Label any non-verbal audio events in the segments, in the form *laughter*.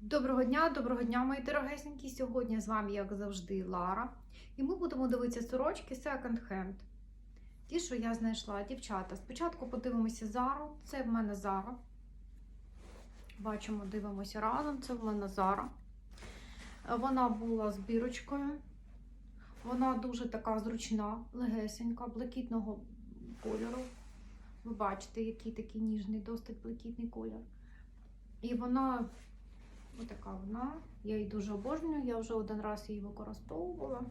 Доброго дня, доброго дня, мої дорогесенькі. Сьогодні з вами, як завжди, Лара. І ми будемо дивитися сорочки Second Hand. Ті, що я знайшла, дівчата. Спочатку подивимося Зару. Це в мене Зара. Бачимо, дивимося разом. Це в мене Зара. Вона була з бірочкою. Вона дуже така зручна, легесенька, блакитного кольору. Ви бачите, який такий ніжний, досить блакитний колір. І вона Отака вона. Я її дуже обожнюю. Я вже один раз її використовувала.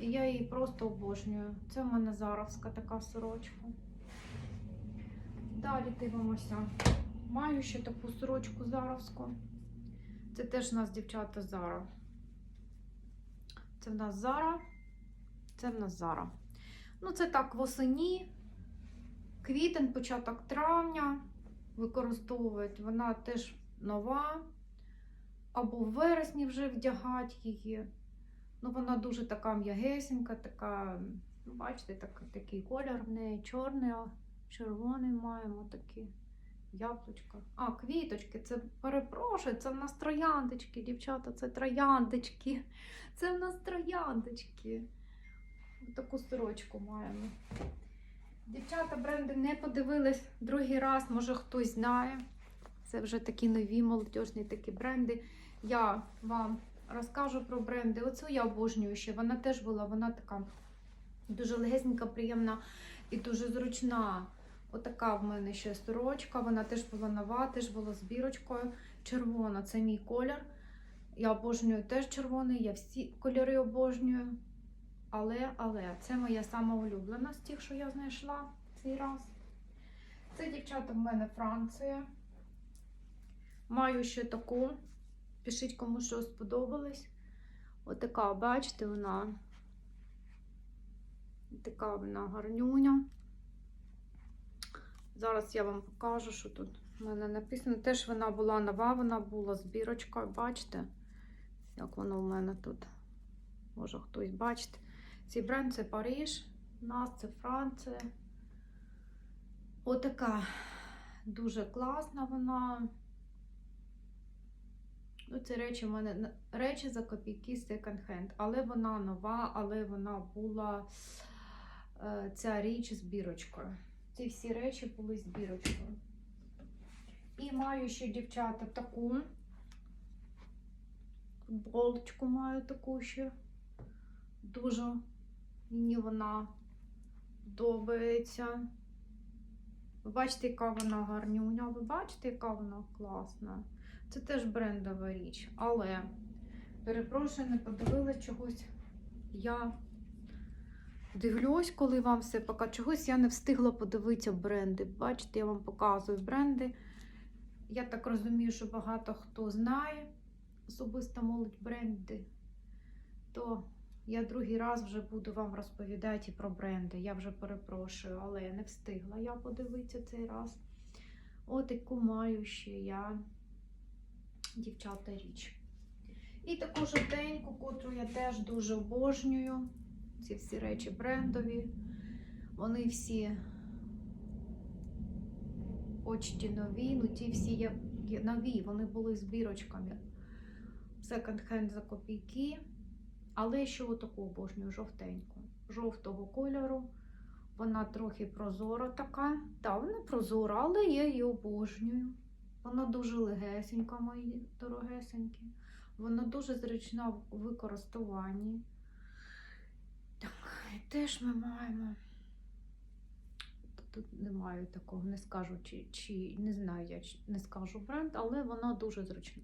І я її просто обожнюю. Це в мене заровська така сорочка. Далі дивимося. Маю ще таку сорочку заровську. Це теж у нас дівчата Зара. Це в нас Зара. Це в нас Зара. Ну, це так восені, квітень, початок травня використовують. Вона теж нова, або в вересні вже вдягати її. Ну, вона дуже така м'ягесенька, така, ну, бачите, так, такий колір в неї чорний, а червоний маємо такі яблучка. А, квіточки, це перепрошую, це в нас трояндочки, дівчата, це трояндочки. *laughs* Це в нас трояндочки. Таку сорочку маємо. Дівчата бренди не подивились другий раз, може хтось знає. Це вже такі нові молодіжні такі бренди. Я вам розкажу про бренди. Оцю я обожнюю ще. Вона теж була, вона така дуже легесенька, приємна і дуже зручна. Отака в мене ще сорочка. Вона теж була нова, теж була з бірочкою. Червона це мій колір. Я обожнюю теж червоний, я всі кольори обожнюю. Але, але, це моя сама улюблена з тих, що я знайшла цей раз. Це дівчата в мене Франція. Маю ще таку. Пишіть, кому що сподобалось. Отака, бачите, вона. Така вона гарнюня. Зараз я вам покажу, що тут в мене написано. Теж вона була нова, вона була з бірочкою. Бачите, як воно в мене тут. Може хтось бачить. Цей бренд це Париж, у нас це Франція. Отака дуже класна вона. Ну, це речі в мене речі за копійки hand. Але вона нова, але вона була е, ця річ з бірочкою. Ці всі речі були з бірочкою. І маю ще дівчата таку. Футболочку маю таку ще. Дуже мені вона подобається. Ви бачите, яка вона гарнюня. Ви бачите, яка вона класна. Це теж брендова річ. Але, перепрошую, не подивилась чогось. Я дивлюсь, коли вам все поки чогось я не встигла подивитися бренди. Бачите, я вам показую бренди. Я так розумію, що багато хто знає особисто молодь бренди. То я другий раз вже буду вам розповідати про бренди. Я вже перепрошую, але не встигла я подивитися цей раз. От яку маю ще я дівчата річ. І таку жовтеньку, котру я теж дуже обожнюю. Ці всі речі брендові. Вони всі почті нові, ну ті всі є, є нові, вони були з бірочками. Секонд-хенд за копійки. Але ще отаку обожнюю жовтеньку. Жовтого кольору. Вона трохи прозора така. Так, вона прозора, але я її обожнюю. Вона дуже легесенька, мої дорогесенькі. Вона дуже зручна в використуванні. Так, і теж ми маємо. Тут немає такого, не скажу, чи, чи не знаю, я не скажу бренд, але вона дуже зручна.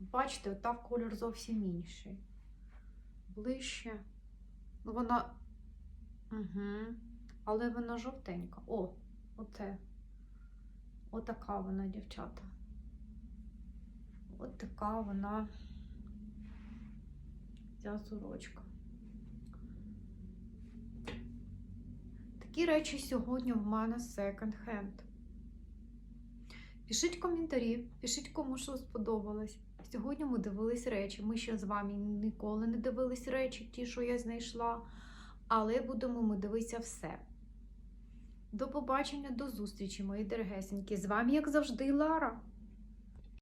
Бачите, отак колір зовсім інший. Ближче. Вона. Угу. Але вона жовтенька. О, оце. Отака вона, дівчата. От така вона ця сорочка. Такі речі сьогодні в мене hand. Пишіть коментарі, пишіть кому що сподобалось. Сьогодні ми дивились речі. Ми ще з вами ніколи не дивились речі, ті, що я знайшла. Але будемо ми дивитися все. До побачення, до зустрічі, мої дорогесенькі. З вами, як завжди, Лара.